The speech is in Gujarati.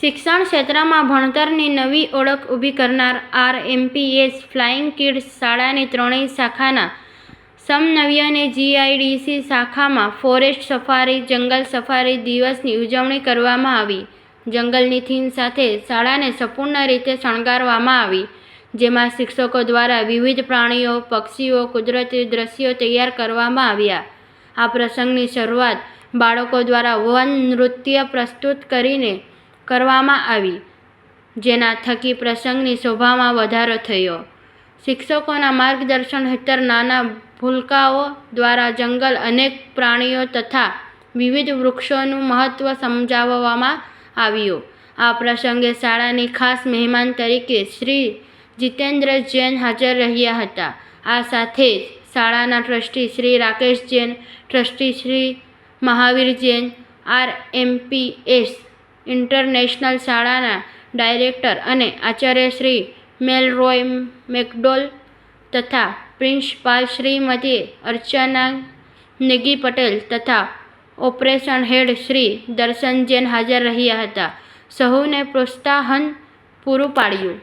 શિક્ષણ ક્ષેત્રમાં ભણતરની નવી ઓળખ ઊભી કરનાર આર એમપીએસ ફ્લાઇંગ કિડ્સ શાળાની ત્રણેય શાખાના સમનવ્યને જીઆઈડીસી શાખામાં ફોરેસ્ટ સફારી, જંગલ સફારી દિવસની ઉજવણી કરવામાં આવી. જંગલની થીમ સાથે શાળાને સંપૂર્ણ રીતે શણગારવામાં આવી, જેમાં શિક્ષકો દ્વારા વિવિધ પ્રાણીઓ, પક્ષીઓ, કુદરતી દ્રશ્યો તૈયાર કરવામાં આવ્યા. આ પ્રસંગની શરૂઆત બાળકો દ્વારા વન નૃત્ય પ્રસ્તુત કરીને કરવામાં આવી, જેના થકી પ્રસંગની શોભામાં વધારો થયો. શિક્ષકોના માર્ગદર્શન હેઠળ નાના ભૂલકાઓ દ્વારા જંગલ અનેક પ્રાણીઓ તથા વિવિધ વૃક્ષોનું મહત્ત્વ સમજાવવામાં આવ્યું. આ પ્રસંગે શાળાની ખાસ મહેમાન તરીકે શ્રી જીતેન્દ્ર જૈન હાજર રહ્યા હતા. આ સાથે જ શાળાના trustee Shri Rakesh Jain, trustee Shri Mahavir Jain, R MPS international શાળાના ડાયરેક્ટર અને આચાર્ય શ્રી મેલરોય મેકડોલ તથા પ્રિન્સિપાલ શ્રીમતી અર્ચના નિગી પટેલ તથા ઓપરેશન હેડ શ્રી દર્શન જૈન હાજર રહ્યા હતા. સહુને પ્રોત્સાહન પૂરું પાડ્યું.